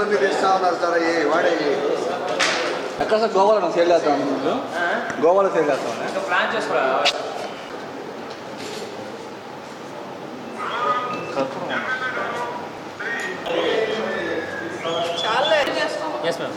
డ్రగ్లన్నీ తెస్తా ఉన్నారు సార్ అయ్యి వాడే. ఎక్కడ సార్ గోవాలో సేల్ చేస్తాం ముందు గోవాలో సేల్ చేస్తాం ప్లాన్ చేసుకోరా ఎస్ మ్యామ్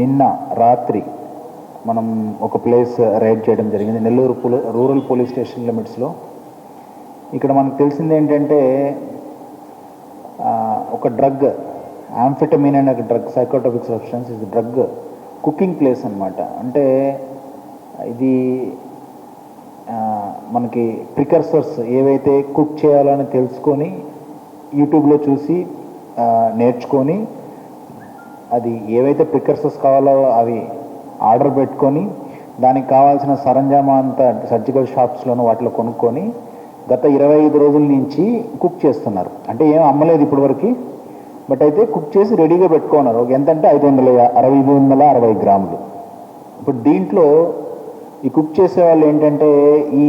నిన్న రాత్రి మనం ఒక ప్లేస్ రైడ్ చేయడం జరిగింది. నెల్లూరు పోలీ రూరల్ పోలీస్ స్టేషన్ లిమిట్స్లో. ఇక్కడ మనకు తెలిసింది ఏంటంటే ఒక డ్రగ్ ఆంఫిటమిన్ అనే ఒక డ్రగ్ సైకోటోపిక్ సబ్స్టెన్స్ ఇది డ్రగ్ కుకింగ్ ప్లేస్ అనమాట అంటే ఇది మనకి ప్రికర్సర్స్ ఏవైతే కుక్ చేయాలని తెలుసుకొని యూట్యూబ్లో చూసి నేర్చుకొని అది ఏవైతే ప్రికర్సర్స్ కావాలో అవి ఆర్డర్ పెట్టుకొని దానికి కావాల్సిన సరంజామా అంతా సర్జికల్ షాప్స్లోనూ వాటిలో కొనుక్కొని గత ఇరవై ఐదు రోజుల నుంచి కుక్ చేస్తున్నారు. అంటే ఏం అమ్మలేదు ఇప్పటివరకు బట్ అయితే కుక్ చేసి రెడీగా పెట్టుకున్నారు. ఎంతంటే ఐదు వందల అరవై ఐదు వందల అరవై గ్రాములు. ఇప్పుడు దీంట్లో ఈ కుక్ చేసే వాళ్ళు ఏంటంటే ఈ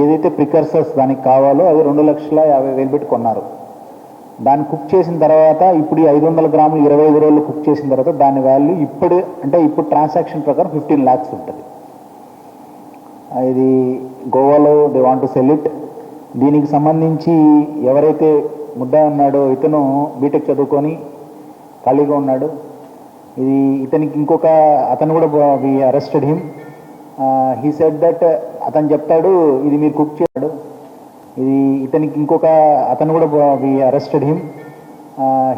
ఏదైతే ప్రికర్సర్స్ దానికి కావాలో అవి రెండు లక్షల యాభై వేలు పెట్టి కొన్నారు. దాన్ని కుక్ చేసిన తర్వాత ఇప్పుడు ఈ ఐదు వందల గ్రాములు ఇరవై ఐదు రోజులు కుక్ చేసిన తర్వాత దాని వాల్యూ ఇప్పుడు అంటే ఇప్పుడు ట్రాన్సాక్షన్ ప్రకారం ఫిఫ్టీన్ ల్యాక్స్ ఉంటుంది. ఇది గోవాలో they want to sell it దీనికి సంబంధించి ఎవరైతే ముద్ద ఉన్నాడో ఇతను బీటెక్ చదువుకొని ఖాళీగా ఉన్నాడు. ఇది ఇతనికి ఇంకొక అతను కూడా we arrested him he said that అతను చెప్తాడు ఇది మీరు కుక్ చేశాడు. ఇది ఇతనికి ఇంకొక అతను కూడా we arrested him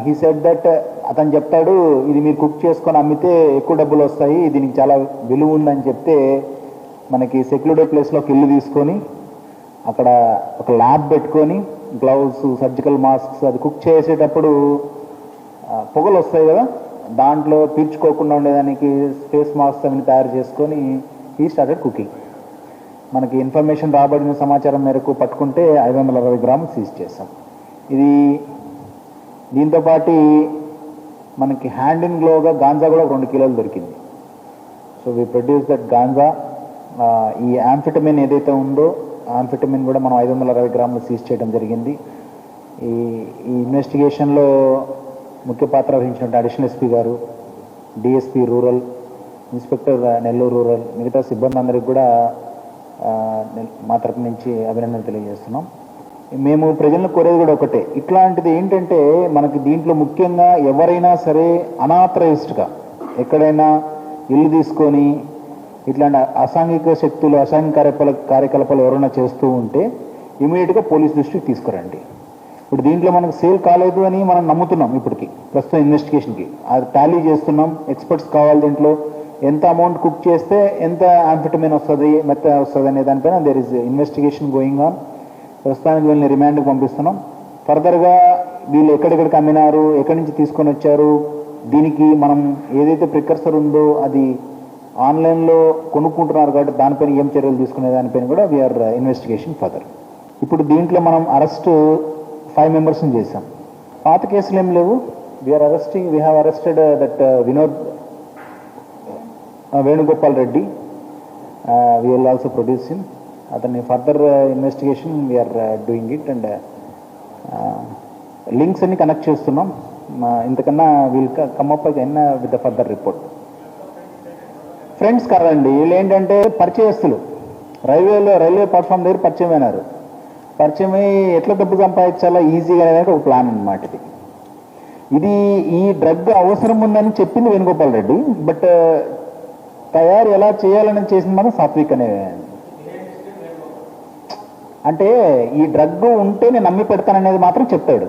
he said that అతను చెప్తాడు ఇది మీరు కుక్ చేసుకొని అమ్మితే ఎక్కువ డబ్బులు వస్తాయి దీనికి చాలా విలువ ఉందని చెప్తే మనకి సెక్యూరిటీ ప్లేస్లో ఒక ఇల్లు తీసుకొని అక్కడ ఒక ల్యాబ్ పెట్టుకొని గ్లౌస్ సర్జికల్ మాస్క్స్ అది కుక్ చేసేటప్పుడు పొగలు వస్తాయి కదా దాంట్లో పీల్చుకోకుండా ఉండేదానికి ఫేస్ మాస్క్ అవి తయారు చేసుకొని ఈ స్టార్టెడ్ కుకింగ్ మనకి ఇన్ఫర్మేషన్ రాబడిన సమాచారం మేరకు పట్టుకుంటే ఐదు వందల అరవై గ్రాములు సీజ్ చేశాం ఇది దీంతోపాటు మనకి హ్యాండ్ ఇన్ గ్లోగా గాంజా కూడా రెండు కిలోలు దొరికింది. So we produce that ganja. ఈ యాంఫిటమిన్ ఏదైతే ఉందో యాంఫిటమిన్ కూడా మనం ఐదు వందల అరవై గ్రాములు సీజ్ చేయడం జరిగింది. ఈ ఈ ఇన్వెస్టిగేషన్లో ముఖ్య పాత్ర వహించిన అడిషనల్ ఎస్పీ గారు DSP rural inspector Nellore rural మిగతా సిబ్బంది అందరికి కూడా మా తరపు నుంచి అభినందనలు తెలియజేస్తున్నాం. మేము ప్రజలను కోరేది కూడా ఒకటే. ఇట్లాంటిది ఏంటంటే మనకి దీంట్లో ముఖ్యంగా ఎవరైనా సరే అనాథరైజ్డ్గా ఎక్కడైనా ఇల్లు తీసుకొని ఇట్లాంటి అసాంఘిక శక్తులు అసాంఘిక కార్యకలాపాలు కార్యకలాపాలు ఎవరైనా చేస్తూ ఉంటే ఇమీడియట్గా పోలీస్ దృష్టికి తీసుకురండి. ఇప్పుడు దీంట్లో మనకు సేల్ కాలేదు అని మనం నమ్ముతున్నాం ఇప్పటికి. ప్రస్తుతం ఇన్వెస్టిగేషన్కి. అది టాలీ చేస్తున్నాం. ఎక్స్పర్ట్స్ కావాలి దీంట్లో. ఎంత అమౌంట్ కుక్ చేస్తే ఎంత ఆంఫిటమిన్ వస్తుంది మెత్త వస్తుంది అనే దానిపైన there is investigation going on ప్రస్తుతానికి వీళ్ళని రిమాండ్కి పంపిస్తున్నాం. ఫర్దర్గా వీళ్ళు ఎక్కడెక్కడికి అమ్మినారు ఎక్కడి నుంచి తీసుకొని వచ్చారు దీనికి మనం ఏదైతే ప్రికర్సర్ ఉందో అది ఆన్లైన్లో కొనుక్కుంటున్నారు కాబట్టి దానిపైన ఏం చర్యలు తీసుకునే దానిపైన కూడా వీఆర్ ఇన్వెస్టిగేషన్ ఫర్దర్ ఇప్పుడు దీంట్లో మనం అరెస్ట్ ఫైవ్ మెంబర్స్ని చేశాం. పాత కేసులు ఏం లేవు. We're arresting we have arrested that Vinod Venugopal Reddy. We will also produce him అతన్ని further investigation we're doing it and links అన్ని కనెక్ట్ చేస్తున్నాం. ఇంతకన్నా వీల్ కమ్ అప్ ఎన్న with the further report friends కాదండి వీళ్ళు ఏంటంటే పరిచయస్తులు. రైల్వేలో రైల్వే ప్లాట్ఫామ్ దగ్గర పరిచయం అయినారు. పరిచయం అయ్యి ఎట్లా డబ్బు సంపాదించాలో? ఈజీగా అనేది ఒక ప్లాన్ అనమాట ఇది. ఇది ఈ డ్రగ్ అవసరం ఉందని చెప్పింది వేణుగోపాల్ రెడ్డి బట్ తయారు ఎలా చేయాలని చేసింది మాత్రం సాత్విక్ అనే అంటే ఈ డ్రగ్ ఉంటే నేను నమ్మి పెడతాననేది మాత్రం చెప్తాడు.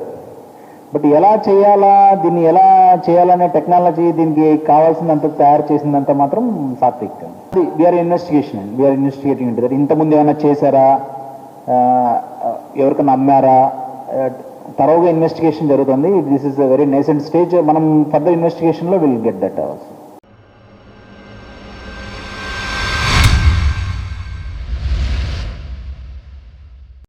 బట్ ఎలా చేయాలా దీన్ని ఎలా చేయాలనే టెక్నాలజీ దీనికి కావాల్సినంత తయారు చేసిందంత మాత్రం Satvik. We're investigation we're investigating ఉంటుంది ఇంతకుముందు ఏమైనా చేశారా? ఎవరికైనా అమ్మారా తరోగా ఇన్వెస్టిగేషన్ జరుగుతుంది. This is a very nascent stage మనం ఫర్దర్ ఇన్వెస్టిగేషన్లో విల్ గెట్ దట్ అవర్స్